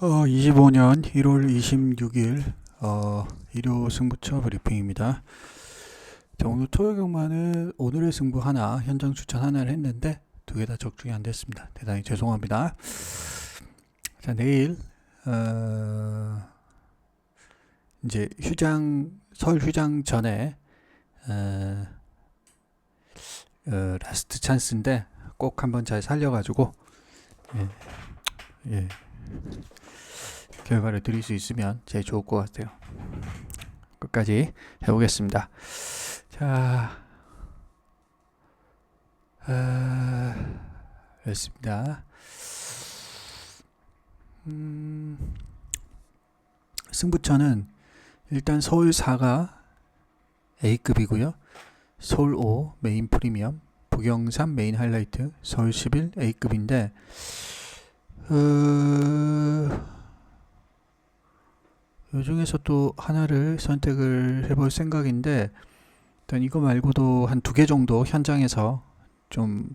어, 25년 1월 26일 어, 일요 승부처 브리핑입니다. 자, 오늘 토요 경마는 오늘의 승부 하나, 현장 추천 하나를 했는데 두 개 다 적중이 안 됐습니다. 대단히 죄송합니다. 자, 내일 어, 이제 휴장 설 휴장 전에 어, 어, 라스트 찬스인데 꼭 한번 잘 살려가지고 예, 예. 결과를 드릴 수 있으면 제일 좋을 것 같아요. 끝까지 해보겠습니다. 자, 아, 됐습니다. 음, 승부처는 일단 서울 4가 A급이고요. 서울 5 메인 프리미엄, 부경산 메인 하이라이트, 서울 11 A급인데 어... 요 중에서 또 하나를 선택을 해볼 생각인데 일단 이거 말고도 한 두 개 정도 현장에서 좀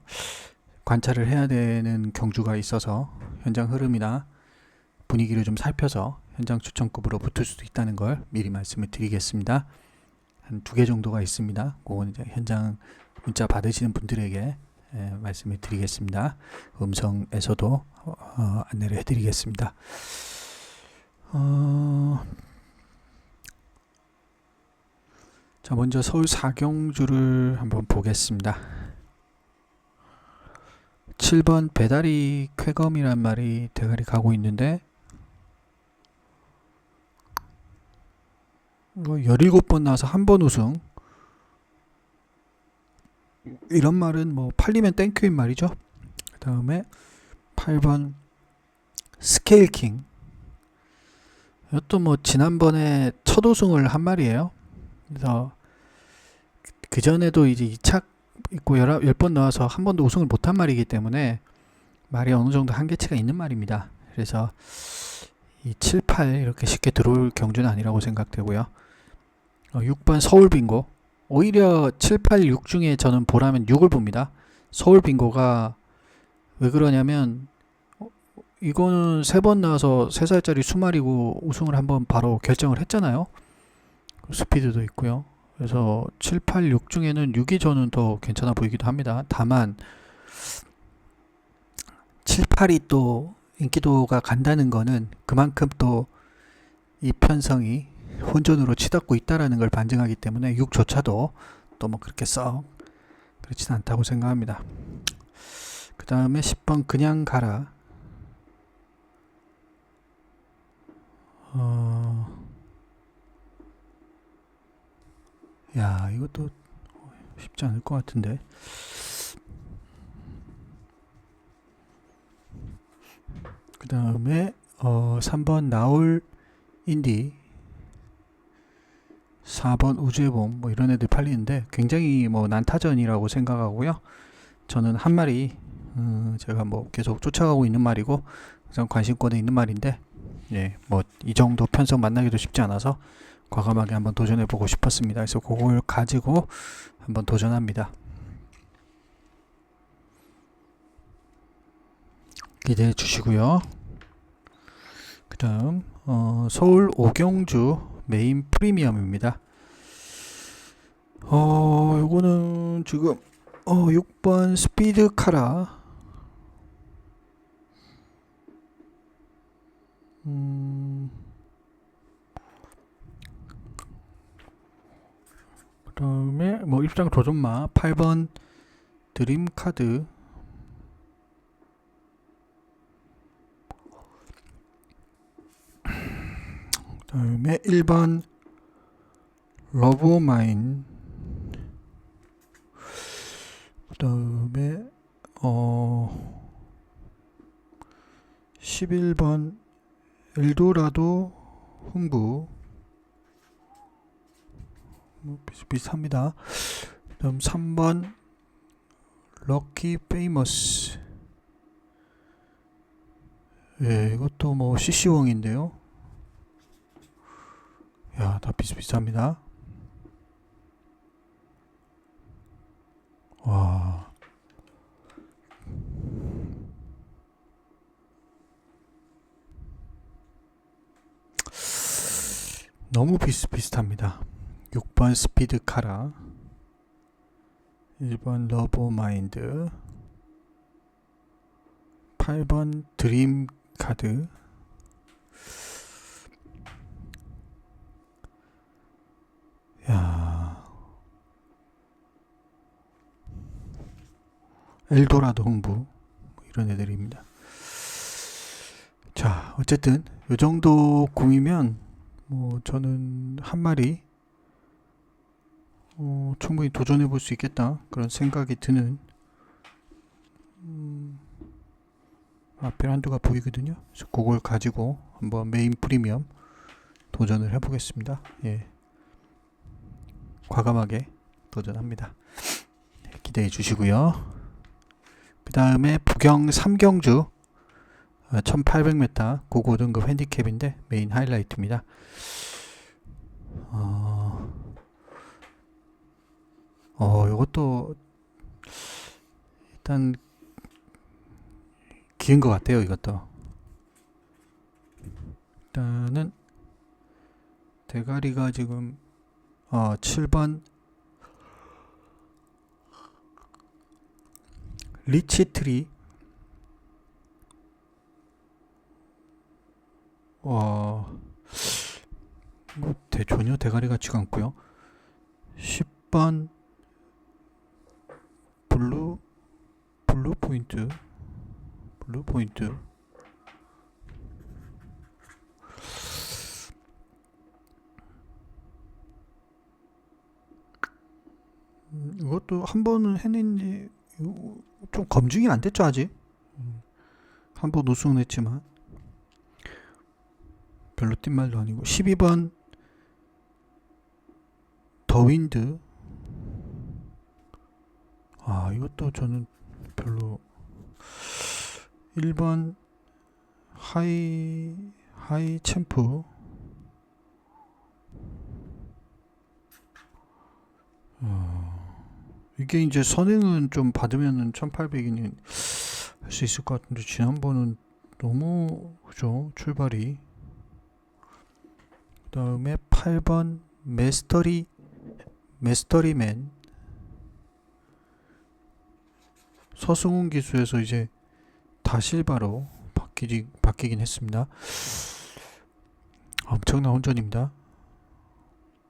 관찰을 해야 되는 경주가 있어서 현장 흐름이나 분위기를 좀 살펴서 현장 추천급으로 붙을 수도 있다는 걸 미리 말씀을 드리겠습니다. 한 두 개 정도가 있습니다. 그건 이제 현장 문자 받으시는 분들에게 예, 말씀을 드리겠습니다. 음성에서도 어, 안내를 해드리겠습니다. 어... 자, 먼저 서울 사경주를 한번 보겠습니다. 7번 배다리 쾌검이란 말이 대가리 가고 있는데 뭐 17번 나와서 한 번 우승 이런 말은 뭐 팔리면 땡큐인 말이죠. 그 다음에 8번 스케일킹 이것도 뭐 지난번에 첫 우승을 한 말이에요. 그래서 그 전에도 이제 2차 있고 10번 나와서 한 번도 우승을 못한 말이기 때문에 말이 어느 정도 한계치가 있는 말입니다. 그래서 이 7, 8 이렇게 쉽게 들어올 경주는 아니라고 생각되고요. 어, 6번 서울 빙고 오히려 7, 8, 6 중에 저는 보라면 6을 봅니다. 서울 빙고가 왜 그러냐면 어, 이거는 세 번 나와서 3살짜리 수말이고 우승을 한번 바로 결정을 했잖아요. 스피드도 있고요. 그래서 7, 8, 6 중에는 6이 저는 더 괜찮아 보이기도 합니다. 다만 7, 8이 또 인기도가 간다는 거는 그만큼 또 이 편성이 혼전으로 치닫고 있다라는 걸 반증하기 때문에 6조차도 또 뭐 그렇게 썩 그렇진 않다고 생각합니다. 그 다음에 10번 그냥 가라. 어... 야, 이것도 쉽지 않을 것 같은데. 그 다음에 어, 3번 나올 인디 4번 우주의 봄, 뭐 이런 애들 팔리는데 굉장히 뭐 난타전이라고 생각하고요. 저는 한 마리, 음, 제가 뭐 계속 쫓아가고 있는 말이고, 우선 관심권에 있는 말인데, 예, 뭐 이 정도 편성 만나기도 쉽지 않아서 과감하게 한번 도전해 보고 싶었습니다. 그래서 그걸 가지고 한번 도전합니다. 기대해 주시고요. 그 다음, 어, 서울 오경주 메인 프리미엄입니다. 어, 요거는 지금 어, 6번 스피드 카라. 음. 그 다음에 뭐 입장 조전마 8번 드림 카드 그 다음에 1번 러브마인 그 다음에 어 11번 엘도라도 흥부 뭐 비슷비슷합니다. 다음 3번 럭키 페이머스 예, 이것도 뭐 CC왕인데요. 야, 다 비슷비슷합니다. 와. 너무 비슷비슷합니다. 6번 스피드 카라 1번 러브 마인드 8번 드림 카드 야 엘도라도 홍부 뭐 이런 애들입니다. 자 어쨌든 요 정도 구이면 뭐 저는 한 마리 어, 충분히 도전해 볼 수 있겠다 그런 생각이 드는 음, 앞에 한두가 보이거든요. 그래서 그걸 가지고 한번 메인 프리미엄 도전을 해보겠습니다. 예, 과감하게 도전합니다. 네, 기대해 주시고요. 그 다음에 부경 3경주 1800m 고고 등급 핸디캡인데 메인 하이라이트입니다. 어, 어 이것도 일단 긴것 같아요. 이것도 일단은 대가리가 지금 어 7번 리치트리 어, 뭐 대, 전혀 대가리 같지가 않고요. 10번 블루 블루 포인트 블루 포인트. 음, 이것도 한 번은 했는지 좀 검증이 안 됐죠 아직? 음, 한번 우승은 했지만 별로 뛴 말도 아니고. 12번 더윈드. 아 이것도 저는 별로. 1번 하이 하이 챔프. 어, 이게 이제 선행은 좀 받으면은 1800이는 할수 있을 것 같은데 지난번은 너무 그죠? 출발이. 그 다음에 8번 메스터리 메스터리맨 서승훈 기수에서 이제 다실바로 바뀌지, 바뀌긴 했습니다. 엄청난 혼전입니다.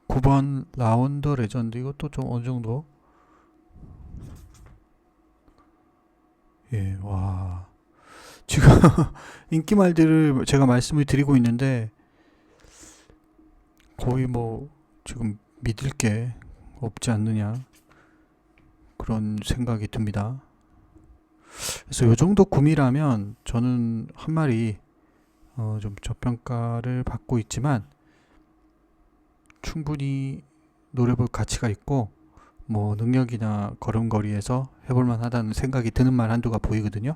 9번 라운더 레전드 이것도 좀 어느 정도 예, 와. 지금 인기말들을 제가 말씀을 드리고 있는데 거의 뭐 지금 믿을 게 없지 않느냐 그런 생각이 듭니다. 그래서 요 정도 구미라면 저는 한 마리 어, 좀 저평가를 받고 있지만 충분히 노려볼 가치가 있고 뭐 능력이나 걸음걸이에서 해볼 만 하다는 생각이 드는 말 한두가 보이거든요.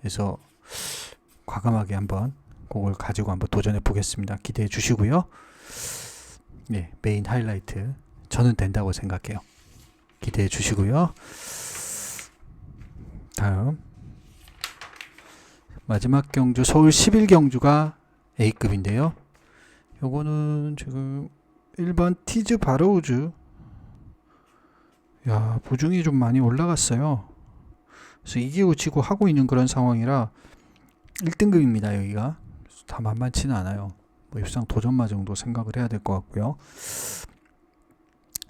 그래서 과감하게 한번 그걸 가지고 한번 도전해 보겠습니다. 기대해 주시고요. 예, 메인 하이라이트 저는 된다고 생각해요. 기대해 주시고요. 다음 마지막 경주 서울 11 경주가 A급인데요. 요거는 지금 1번 티즈 바로우즈 야 보중이 좀 많이 올라갔어요. 그래서 이기고 지고 하고 있는 그런 상황이라 1등급입니다 여기가 다 만만치는 않아요. 뭐 입상 도전마 정도 생각을 해야 될 것 같고요.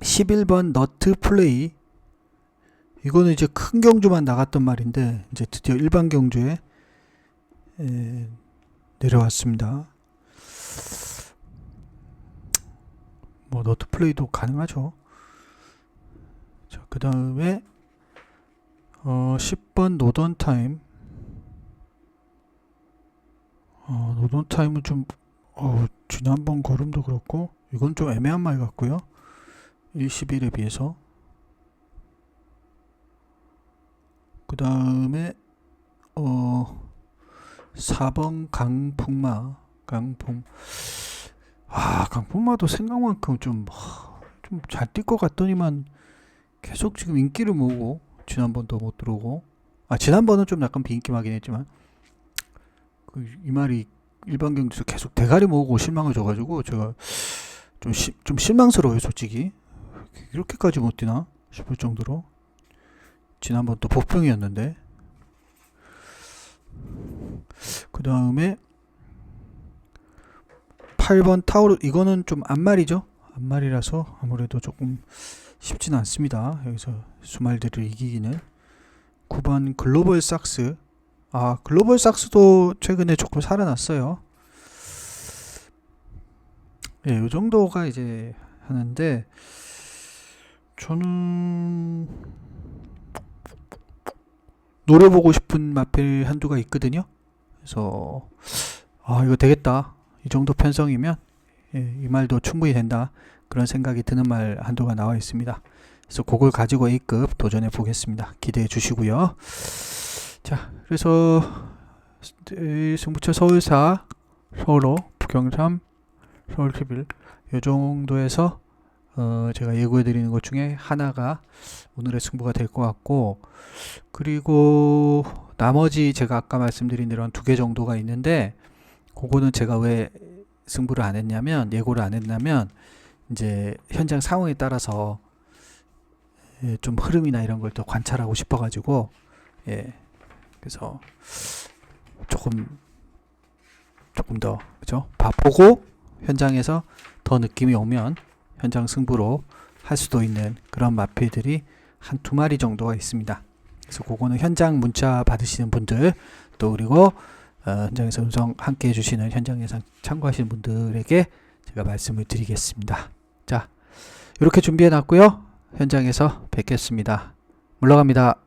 11번 너트 플레이 이거는 이제 큰 경주만 나갔던 말인데 이제 드디어 일반 경주에 에, 내려왔습니다. 뭐 너트 플레이도 가능하죠. 자, 그 다음에 어, 10번 노던 타임. 어, 노던 타임은 좀 어, 지난번 걸음도 그렇고 이건 좀 애매한 말 같고요. 21에 비해서. 그 다음에 어 4번 강풍마 강풍. 아 강풍마도 생각만큼 좀 좀 잘 뛸 것 같더니만 계속 지금 인기를 모으고 지난번도 못 들어오고. 아 지난번은 좀 약간 비인기하긴 했지만. 그 이 말이 일반 경기에서 계속 대가리 모으고 실망을 줘가지고 제가 좀, 시, 좀 실망스러워요, 솔직히. 이렇게까지 못 뛰나 싶을 정도로. 지난번 또 복병이었는데. 그 다음에 8번 타우르 이거는 좀 앞말이죠. 앞말이라서 아무래도 조금 쉽지는 않습니다. 여기서 수말들을 이기기는 9번 글로벌 삭스 아 글로벌 삭스도 최근에 조금 살아났어요. 예, 요 정도가 이제 하는데 저는 노려보고 싶은 마필 한두가 있거든요. 그래서 아 이거 되겠다. 이 정도 편성이면 예, 이 말도 충분히 된다. 그런 생각이 드는 말 한두가 나와 있습니다. 그래서 그걸 가지고 A급 도전해 보겠습니다. 기대해 주시고요. 자, 그래서 에, 승부처 서울사, 서로, 북경삼, 서울 11 요 정도에서 어, 제가 예고해 드리는 것 중에 하나가 오늘의 승부가 될 것 같고 그리고 나머지 제가 아까 말씀드린 대로 한 두 개 정도가 있는데 그거는 제가 왜 승부를 안 했냐면 예고를 안 했냐면 이제 현장 상황에 따라서 예, 좀 흐름이나 이런 걸또 관찰하고 싶어 가지고 예 그래서 조금 조금 더 그죠 봐보고 현장에서 더 느낌이 오면 현장 승부로 할 수도 있는 그런 마필들이 한 두 마리 정도가 있습니다. 그래서 그거는 현장 문자 받으시는 분들 또 그리고 어, 현장에서 음성 함께 해주시는 현장 예상 참고하시는 분들에게 제가 말씀을 드리겠습니다. 자, 이렇게 준비해 놨고요. 현장에서 뵙겠습니다. 물러갑니다.